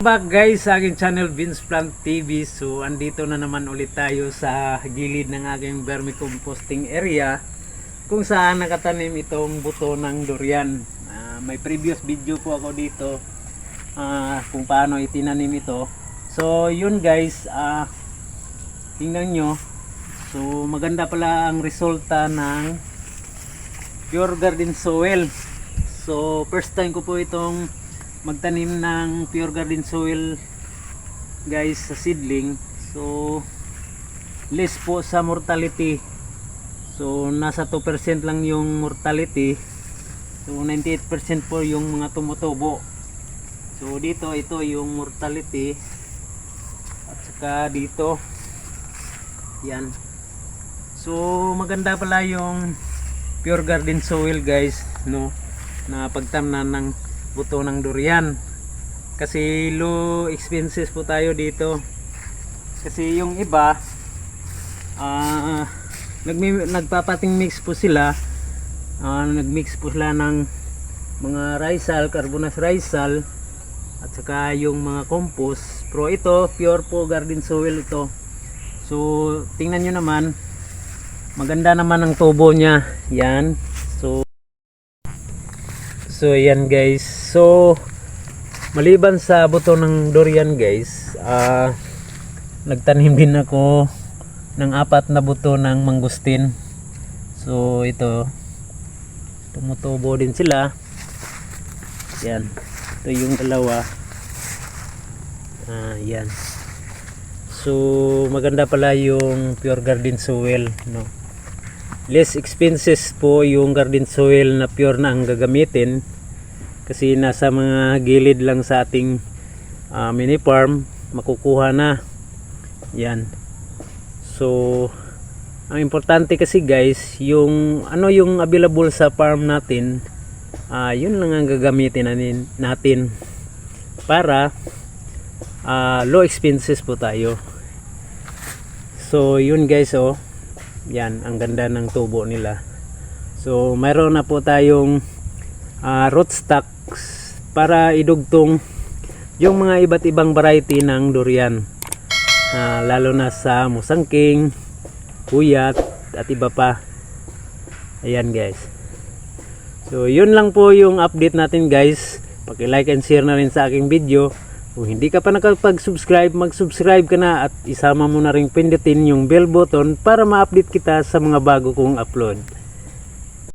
Back guys sa aking channel Vince Plant TV So andito na naman ulit tayo sa gilid ng aking vermicomposting area Kung saan nakatanim itong buto ng durian. Ah, May previous video po ako dito ah, Kung paano itinanim ito. So yun guys ah, Tingnan nyo. So maganda pala ang resulta ng Pure Garden Soil. So first time ko po itong magtanim ng pure garden soil guys sa seedling. So less po sa mortality. So nasa 2% lang yung mortality. So 98% po yung mga tumutubo. So dito ito yung mortality. At saka dito yan. So maganda pala yung pure garden soil guys no? Na pagtamnan ng buto ng durian. Kasi low expenses po tayo dito. Kasi yung iba ah nagmi nagpapating mix po sila. Ah, nagmix po sila ng mga risal, carbonas risal at saka yung mga compost. Pero ito pure po garden soil ito. So tingnan nyo naman maganda naman ang tubo nya yan So yan guys. So maliban sa buto ng durian guys, ah nagtanim din ako ng apat na buto ng mangustin. So ito tumutubo din sila. Yan. Ito yung dalawa. Ah, yan. So maganda pala yung pure garden soil, no less expenses po yung garden soil na pure na ang gagamitin. Kasi nasa mga gilid lang sa ating ah, mini farm makukuha na. Yan. So ang importante kasi guys yung ano yung available sa farm natin ah, yun lang ang gagamitin natin, para ah, low expenses po tayo. So yun guys oh yan ang ganda ng tubo nila. So mayroon na po tayong ah, rootstocks para idugtong yung mga iba't ibang variety ng durian. Ah, lalo na sa musangking kuyat at iba pa. Ayan guys. So yun lang po yung update natin guys. Paki like and share na rin sa aking video kung hindi ka pa nakapag-subscribe, mag-subscribe ka na at isama mo na rin pindutin yung bell button para ma-update kita sa mga bago kong upload.